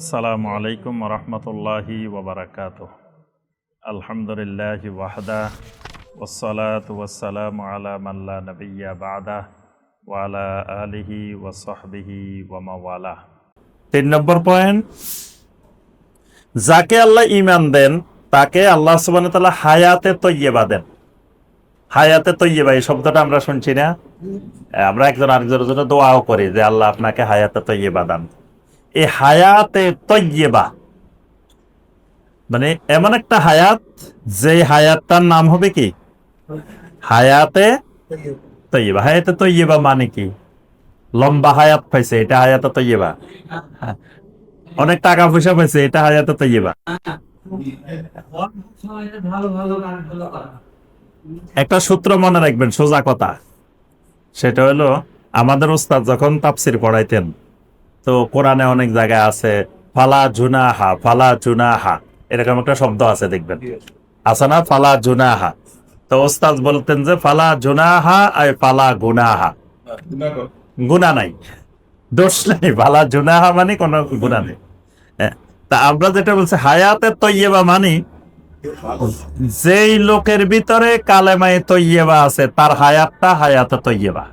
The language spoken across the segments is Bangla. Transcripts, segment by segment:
আসসালামু আলাইকুম রহমতুল্লাহি ওবরাকাত আলহামদুলিল্লাহ ওয়াহদা ওসলাত ওয়াসালাম আলা মাল্লা নবিয়া বাদা ওয়ালা আলিহি ওয়াসহবিহি ওয়ামাওয়ালা তিন নম্বর পয়েন্ট, যাকে আল্লাহ ইমান দেন, তাকে আল্লাহ সুবান তাআলা হায়াতে তৈয়বা দেন। হায়াতে তৈয়বা এই শব্দটা আমরা শুনছি না? আমরা একজন আরেকজনের জন্য দোয়াও করি যে আল্লাহ আপনাকে হায়াতে তৈয়বা দান। এই হায়াতে তৈয়বা। মানে এমন একটা হায়াত যে হায়াতটার নাম হবে কি? হায়াতে তৈয়বা। হায়াতে তৈয়বা মানে কি? লম্বা হায়াত পাইছে, এটা হায়াতে হ্যাঁ। অনেক টাকা পয়সা পাইছে, এটা হায়াতে করা একটা সূত্র মনে রাখবেন, সোজা কথা। সেটা হলো, আমাদের ওস্তাদ যখন তাপসির পড়াইতেন তো কোরআনে অনেক জায়গায় আছে ফালা জুনাহা ফালা জুনাহা এরকম একটা শব্দ আছে দেখবেন। আছে। না? ফালা জুনাহা। তো ওস্তাদ বলতেন যে ফালা জুনাহা আর ফালা গুনাহা। গুনা নাই। দোষ নাই। ফালা জুনাহা মানে কোনো গুণা নেই। হ্যাঁ, তা আমরা যেটা বলছি হায়াতে তৈয়বা মানে যেই লোকের ভিতরে কালেমায়ে তৈয়বা আছে তার হায়াতটা হায়াতে তৈয়বা।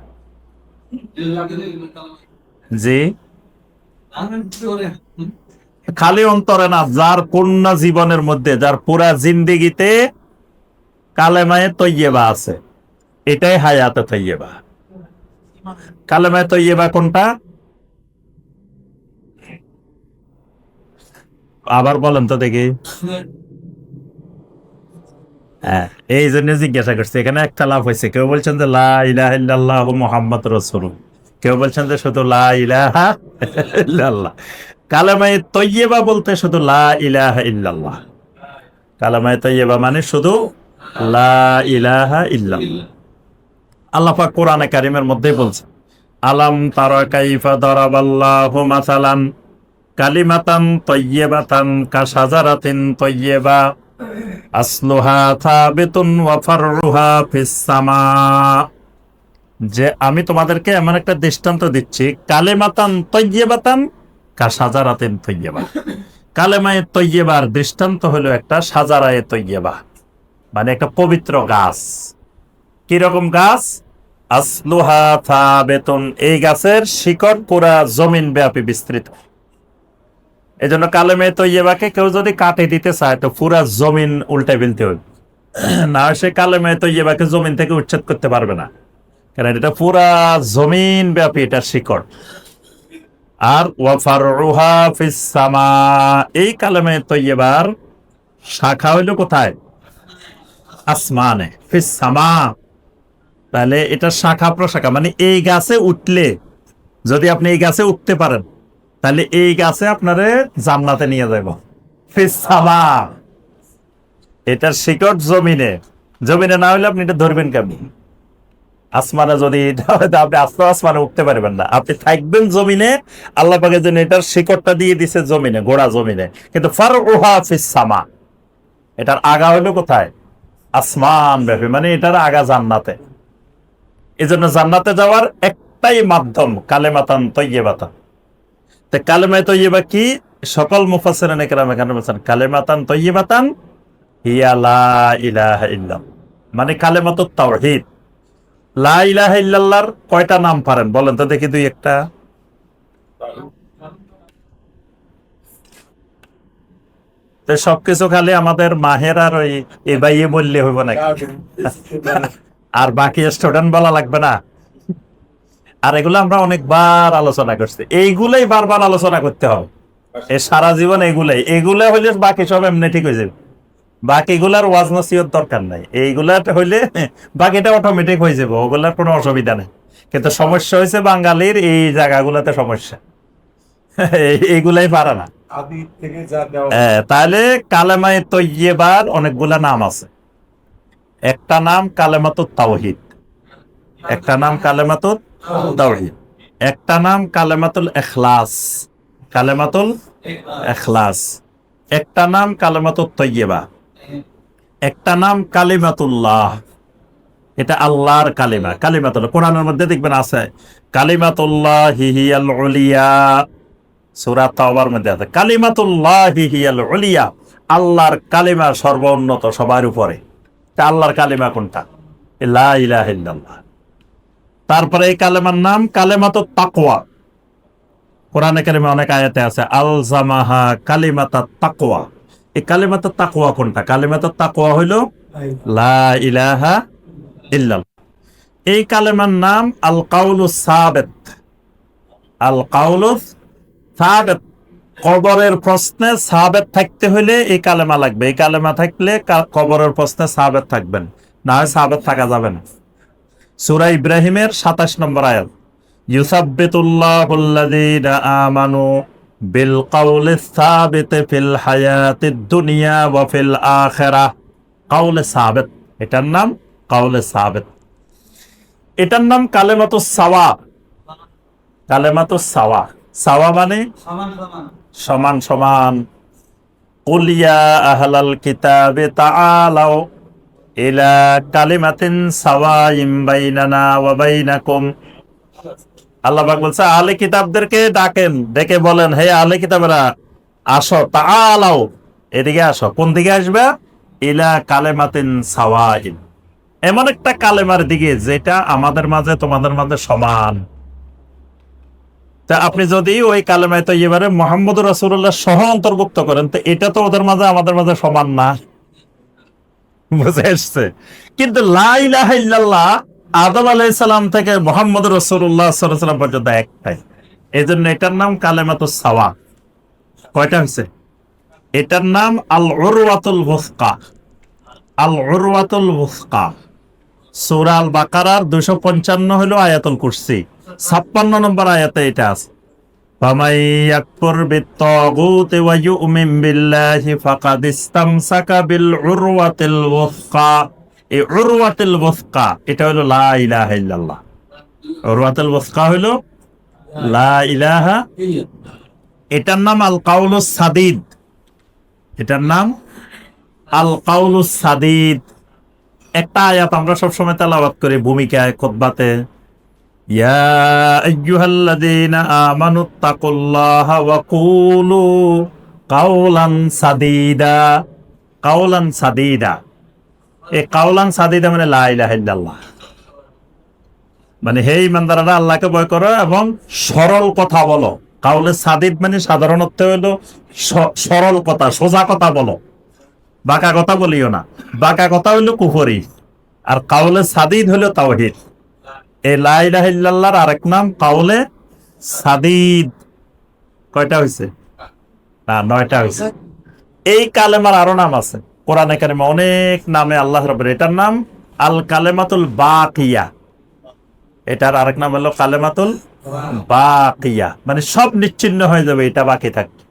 জি। খালি অন্তরে না, যার পূর্ণ জীবনের মধ্যে, যার পুরা জিন্দিগিতে কালেমায়ে তৈয়বা আছে, এটাই হায়াতে তৈয়বা। কালেমায়ে তৈয়বা কোনটা? আবার বলেন তো দেখি। হ্যাঁ এই জন্য জিজ্ঞাসা করছি, এখানে একটা লাভ হয়েছে, কেউ বলছেন যে লা মোহাম্মদ রাসূল কেউ বলছেন যে শুধু লা ইলাহা ইল্লাল্লাহ। বলতে শুধু লা ইলাহা ইল্লাল্লাহ। কালামায়ে তৈয়বা মানে শুধু লা ইলাহা ইল্লাল্লাহ। আল্লাহ পাক কোরআনে কারিমের মধ্যেই বলছে, আলাম তারা কাইফা দরাবাল্লাহু কালিমাতান তৈয়বাতান কা শাজারাতিন তৈয়বা। আসলুহা থাবিতুন ওয়া ফাররুহা ফিস সামা। যে আমি তোমাদেরকে এমন একটা দৃষ্টান্ত দিচ্ছি, কালেমাতান তৈয়বাতান কা সাজারাতিন তৈয়বা কালেমায়ে তৈয়বার দৃষ্টান্ত হলো একটা সাজারায়ে তৈয়বা মানে একটা পবিত্র গাছ। কীরকম গাছ? আসলুহা থাবিতুন এই গাছের শিকড় পুরা জমিন ব্যাপী বিস্তৃত। এই জন্য কালেমে তৈয়বাকে কেউ যদি কাটে দিতে চায়, তো পুরা জমিন উল্টে ফেলতে হবে। না, সে কালেমে তৈয়বাকে জমিন থেকে উচ্ছেদ করতে পারবে না। কারণ এটা পুরা জমিন ব্যাপী এটা শিকড়। আর ওয়াফার রুহা ফিসামা এই কালেমে তৈয়বার শাখা হইল কোথায়? আসমানে। ফিসামা তাহলে এটা শাখা প্রশাখা মানে এই গাছে উঠলে, যদি আপনি এই গাছে উঠতে পারেন, তাহলে এই গাছে আপনারে জান্নাতে নিয়ে যাব। ফিসামা এটার শিকড় জমিনে। জমিনে না হলে আপনি এটা ধরবেন কেমনি? আসমানে যদি আপনি আস্তে আসমানে উঠতে পারবেন না। আপনি থাকবেন জমিনে, আল্লাহ পাকের জন্য এটার শিকড়টা দিয়ে দিছে জমিনে, গোড়া জমিনে। কিন্তু ফার ওহা ফিসামা এটার আগা হলো কোথায়? আসমান ব্যাপী মানে এটার আগা জান্নাতে। এই জন্য জান্নাতে যাওয়ার একটাই মাধ্যম, কালেমাতান তৈয়বাতান তো কালেমায় তৈয়বা কি? সকল মুফাসসিরিন একরাম এখানে বলছেন? কালেমাতান তৈয়বাতান হিয়া লা ইলাহা ইল্লাল্লাহ। মানে কালেমাতুত তাওহীদ। লা ইলাহা ইল্লাল্লাহর কয়টা নাম পারেন? বলেন তো দেখি দুই একটা। সবকিছু খালি আমাদের মাহের আর ওই এবাইয়ে বললে হইব নাকি? আর বাকি স্টুডেন্ট বলা লাগবে না। আর এগুলো আমরা অনেকবার আলোচনা করছি। এইগুলাই বারবার আলোচনা করতে হবে। সারা জীবন এগুলাই এগুলা হইলে বাকি সব এমনি ঠিক হয়ে যাবে। বাকিগুলার ওয়াজ নসিহত দরকার নাই। এইগুলা হইলে বাকিটা অটোমেটিক হয়ে যাবে ওগুলার কোনো অসুবিধা নেই। কিন্তু সমস্যা হয়েছে বাঙালির এই জায়গাগুলোতে সমস্যা। এই- এইগুলাই পারে না। তাহলে কালেমায় তৈয়বার অনেকগুলা নাম আছে। একটা নাম কালেমাতুত তাওহিদ। একটা নাম কালেমাতুত তাওহিদ। একটা নাম কালেমাতুল এখলাস। কালেমাতুল এখলাস। একটা নাম কালেমাতুত তৈয়বা। একটা নাম কালিমাতুল্লাহ। এটা আল্লাহর কালিমা। কালিমাতুল্লাহ, কোরআনের মধ্যে দেখবেন আছে, কালিমাতুল্লাহ হিহিয়াল উলিয়া। সূরা তাওবার মধ্যে আছে, কালিমাতুল্লাহি হিয়াল উলিয়া। আল্লাহর কালিমা সর্বোন্নত সবার উপরে। তা আল্লাহর কালিমা কোনটা? লা ইলাহা ইল্লাল্লাহ। তারপরে এই কালেমার নাম কালেমাতুত তাকওয়া। কোরআনে কালিমা অনেক আয়াতে আছে আল জামাহা কালিমাতা তাকওয়া। এই কালিমাতা তাকওয়া কোনটা? কালিমাতা তাকওয়া হইল লা ইলাহা ইল্লাল্লাহ। এই কালেমার নাম আল কাউলু সাবেত। আল কাউলু সাবেত। কবরের প্রশ্নে সাবেত থাকতে হলে এই কালেমা লাগবে। এই কালেমা থাকলে কবরের প্রশ্নে সাবেত থাকবেন। না হয় সাবেত থাকা যাবে না। সূরা ইব্রাহিমের সাতাশ নম্বর আয়াত। ইউসাব্বিতুল্লাহুল্লাযীনা আমানু সাবিত ফিল হায়াতিদ দুনিয়া ওয়া ফিল আখিরাহ কাউলে সাবেত এটার নাম কাউলে সাবেত। এটার নাম কালেমাতু সাওয়া। কালেমাতু সাওয়া। সাওয়া মানে? সমান সমান। সমান সমান। কুলিয়া আহলাল কিতাবে তাআলাও ইলা কালিমাতিন সাওয়াইম বাইনানা ওয়া বাইনাকুম। আল্লাহ পাক বলছে, আহলে কিতাবদেরকে ডাকেন, ডেকে বলেন, হে আহলে কিতাবেরা, আসো তাআলাও এদিকে আসো, কোন দিকে আসবে? ইলা কালেমাতিন সাওয়াইম এমন একটা কালেমার দিকে যেটা আমাদের মাঝে, তোমাদের মাঝে সমান। তা আপনি যদি ওই কালেমায় তো এবারে মোহাম্মদ রাসূলুল্লাহ সহ অন্তর্ভুক্ত করেন, তো এটা তো ওদের মাঝে, আমাদের মাঝে সমান না। বুঝে এসছে। কিন্তু লা ইলাহা ইল্লাল্লাহ আদম আলাইহিস সালাম থেকে মোহাম্মদ রাসূলুল্লাহ সাল্লাল্লাহু আলাইহি সাল্লাম পর্যন্ত একটাই এই জন্য এটার নাম কালেমাতু সাওয়া কয়টা হয়েছে এটার নাম আল উরওয়াতুল ওয়াসকা আল উরওয়াতুল ওয়াসকা সূরা আল বাকারার 255 হলো আয়াতুল কুরসি 56 নম্বর আয়াতে এটা আছে فمن يكفر بالطاغوت ويؤمن بالله فقد استمسك بالعروة الوثقى এই উরওয়াতুল ওয়াসকা, এটা হলো লা ইলাহা ইল্লাল্লাহ। উরওয়াতুল ওয়াসকা হলো লা ইলাহা এটার নাম আল কাউলুস সাদিদ। এটার নাম আল কাউলুস সাদিদ। একটা আয়াত আমরা সবসময় তেলাওয়াত করি, ভূমিকায় খুতবাতে ইয়া আইয়ুহাল্লাযীনা আমানু তাকুল্লাহা ওয়া কুলু কাওলান সাদীদা। কাওলান সাদীদা। এই কাওলান সাদীদা মানে লা ইলাহা মানে হে ইমানদাররা আল্লাহকে ভয় করো এবং সরল কথা বলো। কাউলে সাদিদ মানে সাধারণ অর্থে হলো সরল কথা, সোজা কথা বলো। বাঁকা কথা বলিও না। বাঁকা কথা হইল কুফরি। আর কাউলে সাদিদ হইল তাওহিদ। এই লা ইলাহা ইল্লাল্লাহর আরেক নাম কাউলে সাদিদ। কয়টা হইছে? না, নয়টা হইছে। এই কালেমার আরও নাম আছে। কোরআনে কারিমে অনেক নামে আল্লাহ রবের এটার নাম আল কালেমাতুল বাকিয়া। এটার আরেক নাম হলো কালেমাতুল বাকিয়া। মানে সব নিচ্ছিন্ন হয়ে যাবে এটা বাকি থাকবে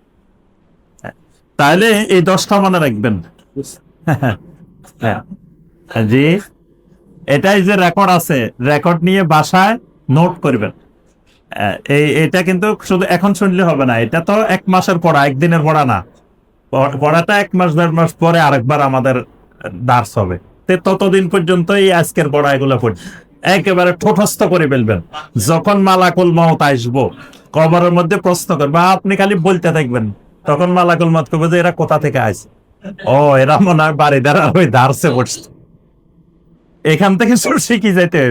তাহলে এই দশটা মনে রাখবেন। হ্যাঁ জি। এটাই যে রেকর্ড আছে রেকর্ড নিয়ে বাসায় নোট করবেন। আহ, এই এটা কিন্তু শুধু এখন শুনলে হবে না এটা তো এক মাসের পড়া একদিনের পড়া না। পড়াটা এক মাস, দেড় মাস পরে আরেকবার আমাদের দার্স হবে। ততদিন পর্যন্ত এই আজকের পড়া এগুলো পড়ি। একেবারে ঠোঁটস্থ করে ফেলবেন। যখন মালাকুল মত আসব, কবরের মধ্যে প্রশ্ন করবে আপনি খালি বলতে থাকবেন। তখন মালাকুল মত করবে যে, এরা কোথা থেকে আসে? ও, এরা মনে হয় বাড়ি দ্বারা ওই দার্সে পড়ছে। এখান থেকে শুরু শিখি যাইতে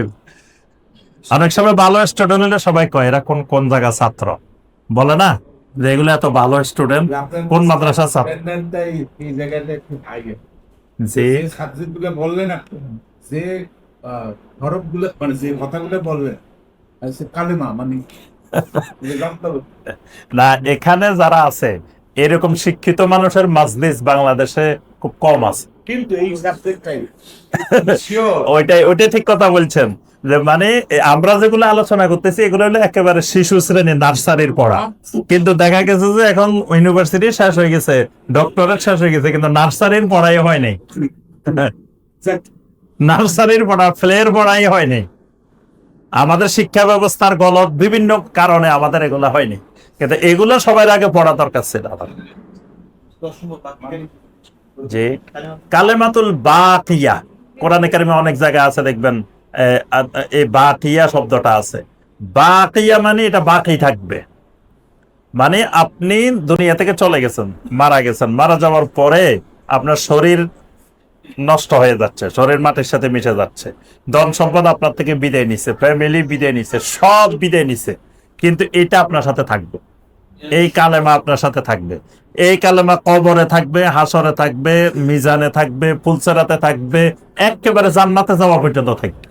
অনেক সময় ভালো স্টুডেন্ট সবাই কয়, এরা কোন কোন জায়গা ছাত্র? বলে না? যে এগুলো এত ভালো স্টুডেন্ট কোন মাদ্রাসা ছাত্র? এই জায়গাটা একটু যে সাবজেক্টগুলো বললেন যে হরফগুলো মানে যে কথাগুলো বললেন কালেমা মানে না এখানে যারা আছে এরকম শিক্ষিত মানুষের মাজলিস বাংলাদেশে খুব কম আছে। কিন্তু এই ওইটাই ওইটাই ঠিক কথা বলছেন। যে মানে আমরা যেগুলো আলোচনা করতেছি এগুলো হলো একেবারে শিশু শ্রেণি নার্সারির পড়া। কিন্তু দেখা গেছে যে এখন ইউনিভার্সিটি শেষ হয়ে গেছে ডক্টরেট শেষ হয়ে গেছে কিন্তু নার্সারির পড়াই হয় নাই। নার্সারির পড়া ফ্লের পড়াই হয়নি আমাদের শিক্ষা ব্যবস্থার গলত বিভিন্ন কারণে আমাদের এগুলো হয়নি। কিন্তু এগুলো সবার আগে পড়া দরকার ছিল। যে কালেমাতুল বাকিয়া কোরআনে কারিমে অনেক জায়গা আছে, দেখবেন এই বাকিয়া শব্দটা আছে। বাকিয়া মানে এটা বাকি থাকবে। মানে আপনি দুনিয়া থেকে চলে গেছেন, মারা গেছেন। মারা যাওয়ার পরে আপনার শরীর নষ্ট হয়ে যাচ্ছে, শরীর মাটির সাথে মিশে যাচ্ছে। ধন সম্পদ আপনার থেকে বিদায় নিছে ফ্যামিলি বিদায় নিছে, সব বিদায় নিছে। কিন্তু এটা আপনার সাথে থাকবে। এই কালেমা আপনার সাথে থাকবে। এই কালেমা কবরে থাকবে হাসরে থাকবে মিজানে থাকবে ফুলসেরাতে থাকবে একেবারে জান্নাতে যাওয়া পর্যন্ত থাকবে।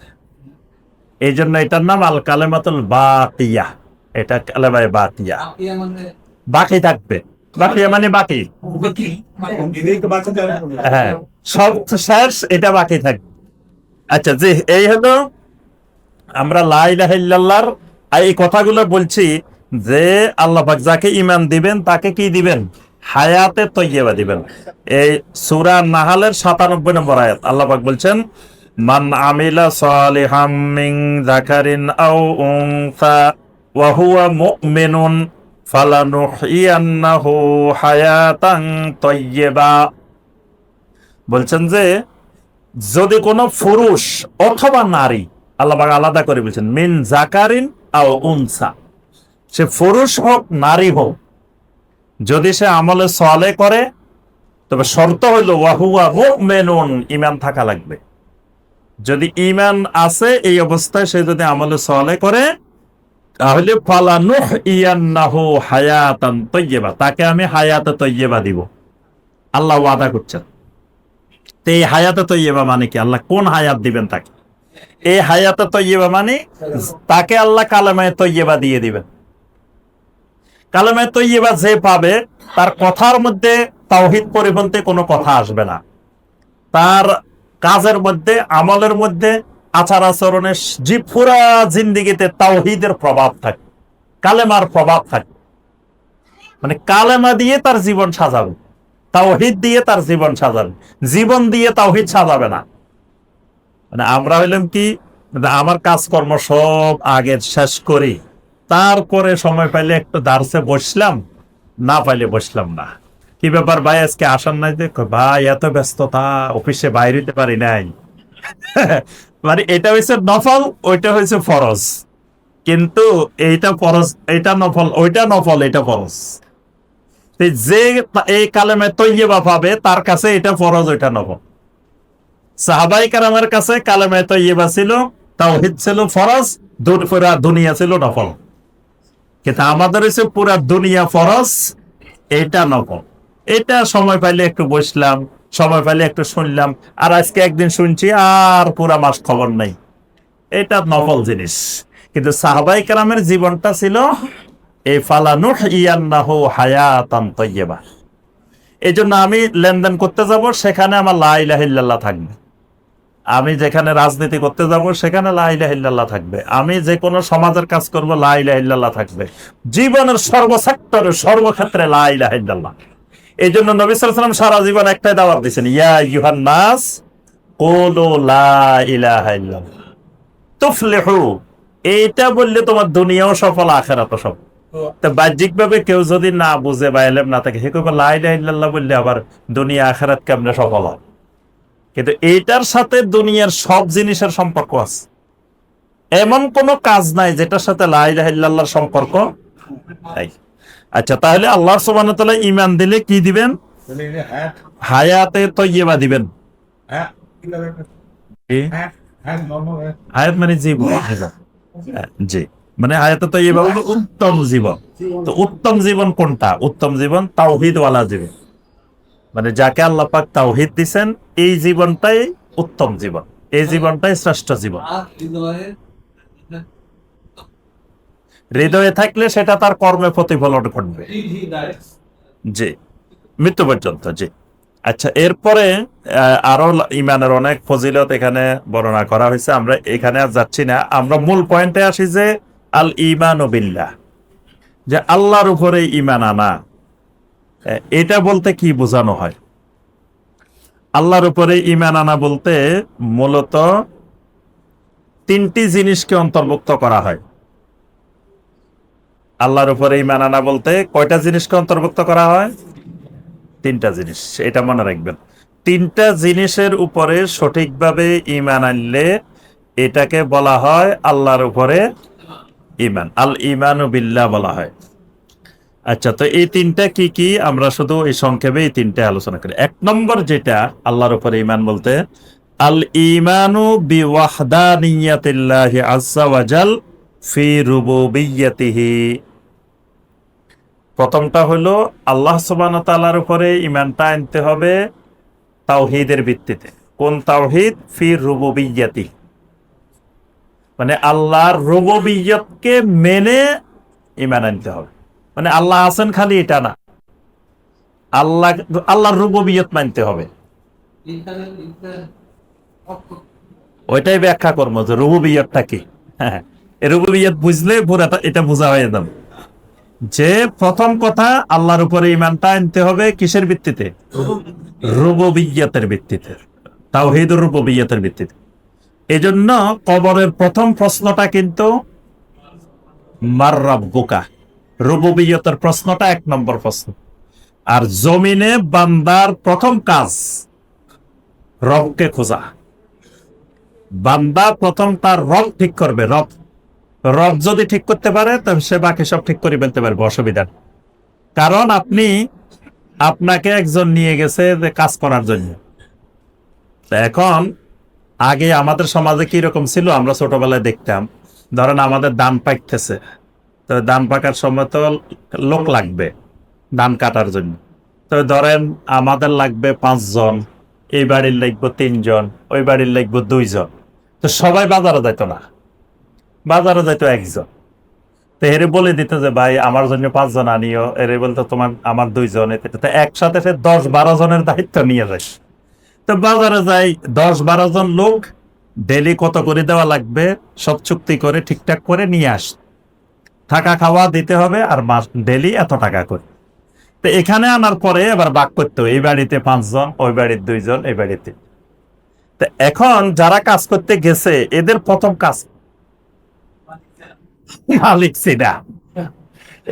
এই জন্য এটার নাম আল কালেমাতুল বাতিয়া। এটা কালেমায় বাতিয়া। মানে? বাকি থাকবে। বাকি মানে বাকি? হ্যাঁ। সব শেষ এটা বাকি থাকবে। আচ্ছা জি এই হলো আমরা লাইলাহিল্লাহর এই কথাগুলো বলছি। যে আল্লাহফাক যাকে ইমান দিবেন, তাকে কি দিবেন? হায়াতে তৈয়বা দিবেন। এই সুরা নাহালের 97 নম্বর আয়াত আল্লাহাক বলছেন, মান আমিলা সালিহাম হায়াতান তৈয়বা। বলছেন যে, যদি কোনো পুরুষ অথবা নারী, আল্লাহ আলাদা করে বলছেন, মিন জাকারিন আও উনসা। সে পুরুষ হোক, নারী হোক, যদি সে আমলে সলে করে, তবে শর্ত হইল, ওয়াহুয়া মুমিনুন ইমান থাকা লাগবে। যদি ইমান আছে, এই অবস্থায় সে যদি আমলে সলে করে, তাহলে ফালানুহ ইয়ান্নাহু হায়াতান তৈয়বা, তাকে আমি হায়াতে তৈয়বা দিব। আল্লাহ ওয়াদা করছেন। এই হায়াতে তৈয়বা মানে কি? আল্লাহ কোন হায়াত দিবেন তাকে? এই হায়াতে তৈয়বা মানে তাকে আল্লাহ কালেমায় তৈয়বা দিয়ে দিবেন। কালেমায় তৈয়বা যে পাবে, তার কথার মধ্যে তাওহিদ পরিপন্থী কোনো কথা আসবে না। তার কাজের মধ্যে, আমলের মধ্যে আচার আচরণে জি পুরা জিন্দিগিতে তাওহিদের প্রভাব থাকে, কালেমার প্রভাব থাকে। মানে কালেমা দিয়ে তার জীবন সাজাবে, তাওহিদ দিয়ে তার জীবন সাজাবে, জীবন দিয়ে তাওহিদ সাজাবে না। মানে আমরা হইলাম কি মানে আমার কাজকর্ম সব আগে শেষ করি। তারপরে সময় পাইলে একটু দার্সে বসলাম, না পাইলে বসলাম না। কি ব্যাপার ভাই, আজকে আসার নাই যে? ভাই, এত ব্যস্ততা, অফিসে বাইরে হইতে পারি নাই। মানে এটা হয়েছে নফল, ওইটা হয়েছে ফরজ। কিন্তু এইটা ফরজ এটা নফল, ওইটা নফল এটা ফরজ। যে এই কালেমে তৈয়বা পাবে, তার কাছে এটা ফরজ, ওইটা নফল। সাহাবাই কারামের কাছে কালেমে তৈয়বা ছিল তাও তাওহিদ ছিল ফরজ দুনিয়া ছিল নফল। কিন্তু আমাদের হচ্ছে পুরা দুনিয়া ফরজ, এটা নফল এটা সময় পাইলে একটু বসলাম, সময় পাইলে একটু শুনলাম, আর আজকে একদিন শুনছি আর পুরা মাস খবর নাই। এটা নফল জিনিস। কিন্তু সাহাবাই কালামের জীবনটা ছিল, এই ফালানুহ ইয়ান্নাহু হায়াতান তৈয়বা এই জন্য আমি লেনদেন করতে যাব, সেখানে আমার লা ইলাহা ইল্লাল্লাহ থাকবে। আমি যেখানে রাজনীতি করতে যাব, সেখানে লা ইলাহা থাকবে। আমি যে কোনো সমাজের কাজ করব, লা ইলাহা থাকবে। জীবনের সর্বসেক্টরে, সর্বক্ষেত্রে লা ইলাহা ইল্লাল্লাহ। এই জন্য নবী সারা জীবন একটাই দাওয়াত দিয়েছেন, ইয়া ইউহান নাস কুলু তুফলিহু, এইটা বললে তোমার দুনিয়াও সফল, আখেরাতও সফল। তো বাহ্যিক ভাবে কেউ যদি না বুঝে বা এলেম না থাকে, সে কবে লা ইলাহা ইল্লাল্লাহ বললে আবার দুনিয়া আখেরাত কেমনে সফল হয় কিন্তু এইটার সাথে দুনিয়ার সব জিনিসের সম্পর্ক আছে। এমন কোনো কাজ নাই যেটার সাথে লা ইলাহা সম্পর্ক আচ্ছা তাহলে আল্লাহ তাআলা ঈমান দিলে কি দিবেন? হ্যাঁ হায়াতে তৈয়বা দিবেন। হ্যাঁ? হ্যাঁ হ্যাঁ হ্যাঁ হায়াত মানে জীবন। জি মানে হায়াতে তৈয়বা হলো উত্তম জীবন। তো উত্তম জীবন কোনটা? উত্তম জীবন তাওহিদ ওয়ালা জীবন। মানে যাকে আল্লাহ পাক তাওহিদ দিছেন এই জীবনটাই উত্তম জীবন। এই জীবনটাই শ্রেষ্ঠ জীবন। হৃদয়ে? থাকলে সেটা তার কর্মে প্রতিফলন ঘটবে। জি। মৃত্যু পর্যন্ত জি। আচ্ছা এরপরে আরও ইমানের অনেক ফজিলত এখানে বর্ণনা করা হয়েছে। আমরা এখানে আর যাচ্ছি না। আমরা মূল পয়েন্টে আসি যে আল ইমান বিল্লাহ। যে আল্লাহর উপরে ইমান আনা। এটা বলতে কি বোঝানো হয়? আল্লাহর উপরে ইমান আনা বলতে মূলত তিনটি জিনিসকে অন্তর্ভুক্ত করা হয়। আল্লাহর উপরে ইমান আনা বলতে কয়টা জিনিসকে অন্তর্ভুক্ত করা হয়? তিনটা জিনিস, এটা মনে রাখবেন। তিনটা জিনিসের উপরে সঠিকভাবে ইমান আনলে এটাকে বলা হয় আল্লাহর উপরে ইমান আল ইমানু বিল্লাহ বলা হয়। আচ্ছা তো এই তিনটা কি কি? আমরা শুধু এই সংক্ষেপে এই তিনটা আলোচনা করি। এক নম্বর যেটা, আল্লাহর উপরে ইমান বলতে আল ইমানু বি ওয়াহদানিয়াতিল্লাহি আজ্জা ওয়াজাল ফি রুবুবিয়্যাতিহি। প্রথমটা হলো, আল্লাহ সুবহানাহু তাআলার উপরে ইমানটা আনতে হবে তাওহীদের ভিত্তিতে। কোন তাওহীদ? ফি রুবুবিয়্যাতি। মানে আল্লাহর রুবুবিয়্যতকে মেনে ইমান আনতে হবে। মানে আল্লাহ আছেন খালি এটা না। আল্লাহ, আল্লাহর রুববিয়ত মানতে হবে। ওইটাই ব্যাখ্যা করব যে রুববিয়তটা কি? হ্যাঁ এই রুববিয়ত বুঝলে পুরাটা এটা বোঝা হয়ে যাবে। যে প্রথম কথা, আল্লাহর উপরে ইমানটা আনতে হবে কিসের ভিত্তিতে? রুববিয়তের ভিত্তিতে। তাওহীদুর রুববিয়তের ভিত্তিতে। এজন্য কবরের প্রথম প্রশ্নটা কিন্তু, মার রাব্বুকা। রুবুবিয়তের প্রশ্নটা এক নম্বর প্রশ্ন। আর জমিনে বান্দার প্রথম কাজ রবকে খোঁজা। বান্দা প্রথম তার রব ঠিক করবে, রব রব যদি ঠিক করতে পারে, তবে সে বাকি সব ঠিক করে ফেলতে পারবে, অসুবিধা। কারণ আপনি, আপনাকে একজন নিয়ে গেছে যে কাজ করার জন্য। এখন, আগে আমাদের সমাজে কি রকম ছিল? আমরা ছোটবেলায় দেখতাম, ধরেন আমাদের ধান পাকতেছে তো ধান পাকার সময় তো লোক লাগবে ধান কাটার জন্য। তো ধরেন আমাদের লাগবে পাঁচজন, এই বাড়ির লাগবো তিনজন, ওই বাড়ির লাগবো দুইজন। তো সবাই বাজারে যাইতো না, বাজারে যাইতো একজন। তো এরে বলে দিত যে, ভাই, আমার জন্য পাঁচজন আনিও। এরে বলতো, তোমার, আমার দুইজন। তো একসাথে সে দশ বারো জনের দায়িত্ব নিয়ে যায়। তো বাজারে যাই, দশ বারো জন লোক ডেলি কত করে দেওয়া লাগবে, সব চুক্তি করে ঠিকঠাক করে নিয়ে আস। থাকা খাওয়া দিতে হবে আর মাস ডেলি এত টাকা করে। তো এখানে আনার পরে এবার বাক করতে এই বাড়িতে পাঁচজন, ওই বাড়ির দুইজন, এই বাড়িতে। তো এখন যারা কাজ করতে গেছে, এদের প্রথম কাজ মালিক সিনা।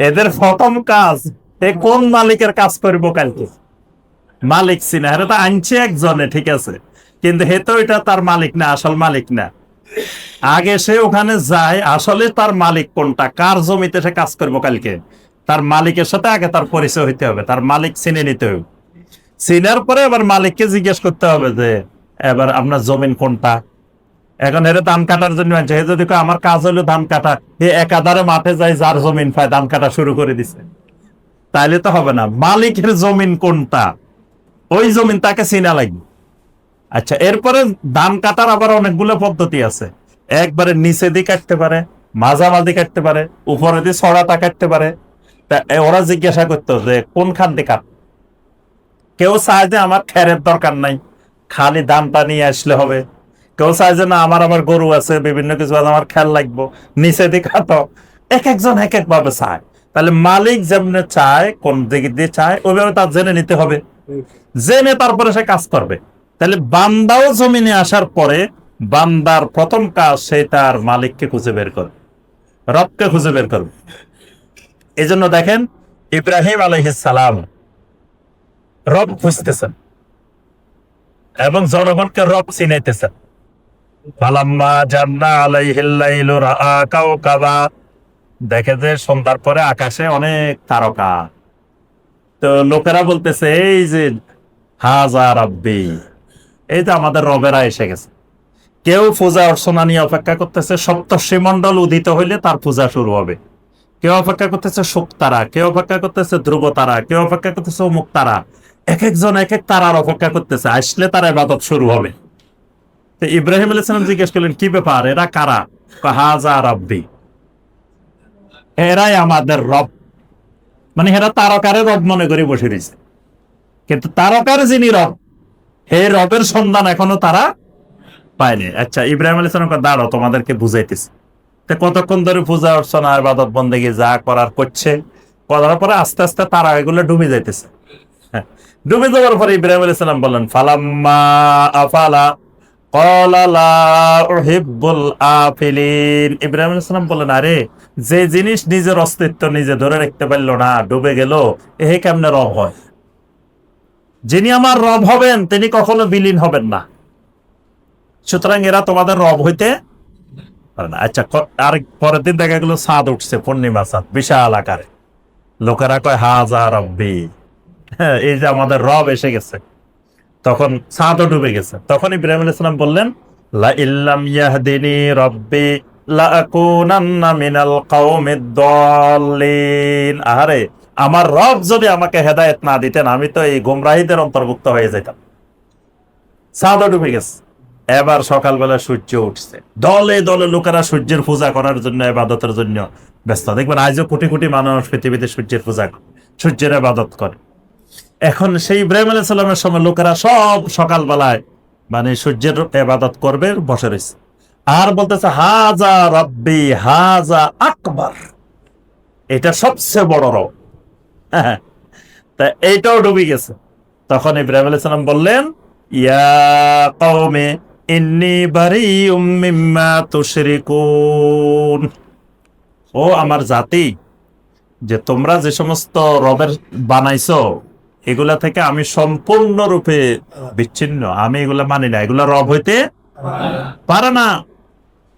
এদের প্রথম কাজ, এ কোন মালিকের কাজ করব কালকে? মালিক সিনা এটা তো আনছে একজনে, ঠিক আছে। কিন্তু হে তো এটা তার মালিক না, আসল মালিক না। আগে সে ওখানে যায়, আসলে তার মালিক কোনটা? কার জমিতে সে কাজ করব কালকে? তার মালিকের সাথে আগে তার পরিচয় হইতে হবে, তার মালিক চিনে নিতে হবে। চিনার পরে এবার মালিককে জিজ্ঞেস করতে হবে যে, এবার আপনার জমিন কোনটা? এখন এর ধান কাটার জন্য হে যদি আমার কাজ হলো ধান কাটা। এ একাধারে মাঠে যায় যার জমিন পায়, ধান কাটা শুরু করে দিছে। তাইলে তো হবে না। মালিকের জমিন কোনটা? ওই জমিন তাকে চিনা লাগবে। আচ্ছা এরপরে ধান কাটার আবার অনেকগুলো পদ্ধতি আছে। একবারে নিচে দিয়ে কাটতে পারে মাঝামাঝি কাটতে পারে উপরে দিয়ে ছড়াটা কাটতে পারে। তা ওরা জিজ্ঞাসা করতো যে কোন খান দিয়ে কাট? কেউ চায় যে আমার খেরের দরকার নাই খালি দামটা নিয়ে আসলে হবে। কেউ চায় যে না আমার আবার গরু আছে বিভিন্ন কিছু আছে আমার খেয়াল লাগবো নিচে দিয়ে কাটো। এক একজন এক এক ভাবে চায়। তাহলে মালিক যেমনি চায় কোন দিকে দিয়ে চায় ওইভাবে তার জেনে নিতে হবে। জেনে তারপরে সে কাজ করবে। তাহলে বান্দাও জমিনে আসার পরে বান্দার প্রথম কাজ সে তার মালিককে খুঁজে বের করবে রবকে খুঁজে বের করবে। এই জন্য দেখেন ইব্রাহিম সালাম রব খুঁজতেছেন এবং জনগণকে রব চিনাইতেছেন। ফালাম্মা জান্না আলাইহিল লাইলু রাআ কাওকাবা। দেখে যে সন্ধ্যার পরে আকাশে অনেক তারকা। তো লোকেরা বলতেছে, এই যে হাজার রাব্বি। এই তো আমাদের রবেরা এসে গেছে। কেউ পূজা অর্চনা নিয়ে অপেক্ষা করতেছে, সপ্তর্ষি মণ্ডল উদিত হইলে তার পূজা শুরু হবে। কেউ অপেক্ষা করতেছে শোক তারা কেউ অপেক্ষা করতেছে ধ্রুব তারা কেউ অপেক্ষা করতেছে অমুক তারা এক একজন, এক এক তারার অপেক্ষা করতেছে, আসলে তার এবাদত শুরু হবে। তো ইব্রাহিম আলাইহিস সালাম জিজ্ঞেস করলেন, কি ব্যাপার? এরা কারা? হাজা রাব্বি। এরাই আমাদের রব। মানে এরা তারকারে রব মনে করে বসে রয়েছে। কিন্তু তারকার যিনি রব হে রবের সন্ধান এখনও তারা পায়নি। আচ্ছা ইব্রাহিম আলী সালাম দাঁড়ো তোমাদেরকে বুঝাইতেছে। কতক্ষণ ধরে পূজা অর্চনা আর বাদত বন্দেগি যা করার করছে করার পরে আস্তে আস্তে তারা এগুলো ডুবে যাইতেছে। হ্যাঁ, ডুবে যাওয়ার পরে ইব্রাহিম আলী সালাম বললেন ফালাম্মা আফালা ইব্রাহিম আলাইহিস সালাম বললেন আরে যে জিনিস নিজের অস্তিত্ব নিজে ধরে রাখতে পারল না ডুবে গেল এ কেমনে রব হয়? যিনি আমার রব হবেন তিনি কখনো বিলীন হবেন না। সুতরাং এরা তোমাদের রব হইতে পারে না। আচ্ছা আর পরের দিন দেখা গেল চাঁদ উঠছে পূর্ণিমা চাঁদ বিশাল আকারে। লোকেরা কয় হাজা রব্বি। হ্যাঁ, এই যে আমাদের রব এসে গেছে। তখন সাদও ডুবে গেছে। তখন ইব্রাহিম আলাইহিস সালাম বললেন লা ইল্লাম ইয়াহদিনি রব্বি লা আকুনান্না মিনাল কওমিদ দাল্লিন। আরে আমার রব যদি আমাকে হেদায়েত না দিতেন, আমি তো এই গোমরাহীদের অন্তর্ভুক্ত হয়ে যেতাম। সাদও ডুবে গেছে। এবার সকালবেলা সূর্য উঠছে। দলে দলে লোকেরা সূর্যের পূজা করার জন্য এবাদতের জন্য ব্যস্ত। দেখবেন আজও কোটি কোটি মানুষ পৃথিবীতে সূর্যের পূজা করে, সূর্যের আবাদত করে। এখন সেই ইব্রাহিম আলাইহিস সালামের সময় লোকেরা সব সকালবেলায় মানে সূর্যের এবাদত করবে, বসে রয়েছে। আর বলতেছে, হাজা রব্বি, হাজা আকবর। এটা সবচেয়ে বড় রব। তা এইটাও ডুবে গেছে। তখন ইব্রাহিম আলাইহিস সালাম বললেন, ইয়া কওমে, ইন্নি বারিউম মিম্মা তুশরিকুন। ও আমার জাতি, যে তোমরা যে সমস্ত রবের বানাইছো, এগুলা থেকে আমি সম্পূর্ণরূপে বিচ্ছিন্ন। আমি এগুলা মানি না। এগুলা রব হইতে পারে না।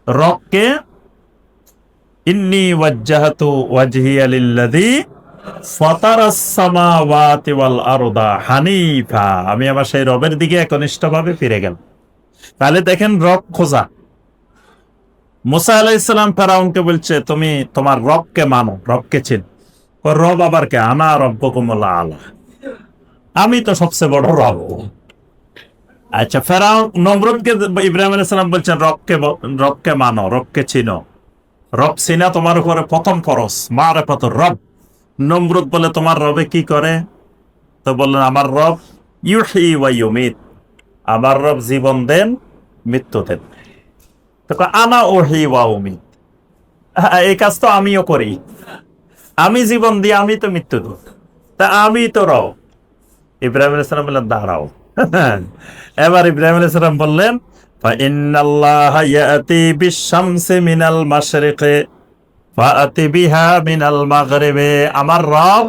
রবকে ইন্নি ওয়াজ্জাহাতু ওয়াজহিয়া লিল্লাযী আমি আমার সেই রবের দিকে ফিরে তাহলে দেখেন রব খোঁজা। মুসা আলাইসালাম ফেরাউনকে বলছে, তুমি তোমার রবকে মানো, রবকে চিন। রব আবার কে? আনা রব্বকুমুল্লাহ আলা। আমি তো সবচেয়ে বড় রব। আচ্ছা ফেরাউন নমরুদকে ইব্রাহিম আলাইসালাম বলছেন, রবকে রবকে মানো, রবকে চিনো। রব চিনা তোমার উপরে প্রথম ফরস মারে পত রব। নমরুদ বলে তোমার রবে কি করে তো বললেন আমার রব ইউহি ওয়া ইউমিত আমার রব জীবন দেন মৃত্যু দেন তো কয়, আনা ওহি ওয়া উমিত হ্যাঁ, এই কাজ তো আমিও করি আমি জীবন দিই আমি তো মৃত্যু দিই তা আমি তো রব ইব্রাহিম আলাইসালাম বললেন দাঁড়াও এবার ইব্রাহিম আলাইসালাম বললেন فإن الله يأتي بالشمس من المشرق বিহা মিন আল মাগরেবে। আমার রব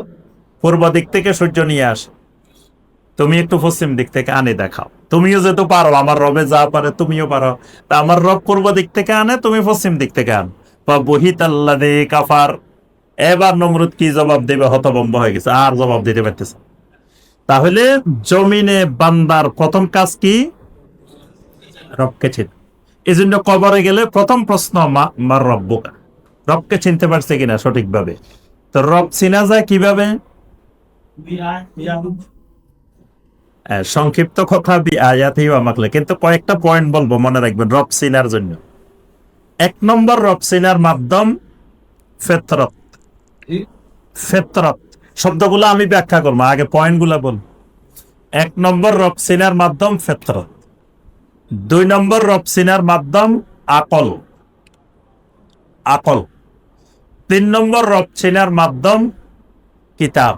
পূর্ব দিক থেকে সূর্য নিয়ে আসে। তুমি একটু পশ্চিম দিক থেকে আনে দেখাও। তুমিও যেহেতু পারো, আমার রবে যা পারে তুমিও পারো। তা আমার রব পূর্ব দিক থেকে আনে, তুমি পশ্চিম দিক থেকে আন। বা বহিত আল্লাহ কাফার। এবার নমরুদ কি জবাব দেবে? হতবম্ব হয়ে গেছে, আর জবাব দিতে পারতেছে তাহলে জমিনে বান্দার প্রথম কাজ কি? রবকে ছিল এই জন্য কবরে গেলে প্রথম প্রশ্ন মা রব্বকা। রবকে চিনতে পারছে কিনা সঠিকভাবে? তো রব চিনা যায় কীভাবে? সংক্ষিপ্ত কথা আয়াতেই আমাকলে। কিন্তু কয়েকটা পয়েন্ট বলব, মনে রাখবেন, রব সিনার জন্য। এক নম্বর রব সিনার মাধ্যম ফেতরত। ফেতরত। শব্দগুলো আমি ব্যাখ্যা করব, আগে পয়েন্টগুলো বল এক নম্বর রব সিনার মাধ্যম ফেতরত। দুই নম্বর রব সিনার মাধ্যম আকল। আকল। তিন নম্বর রব সিনার মাধ্যম কিতাব।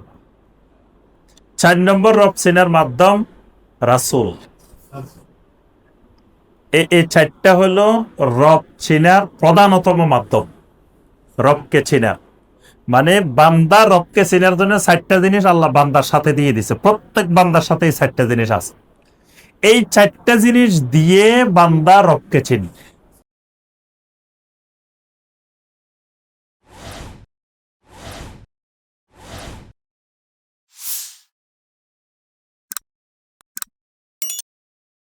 চার নম্বর রব চেনার মাধ্যম রাসুল। এই চারটা হলো রব চেনার প্রধানতম মাধ্যম। রবকে চেনার। মানে বান্দা রবকে চেনার জন্য চারটা জিনিস আল্লাহ বান্দার সাথে দিয়ে দিছে। প্রত্যেক বান্দার সাথে এই চারটা জিনিস আছে। এই চারটা জিনিস দিয়ে বান্দা রবকে চিনি।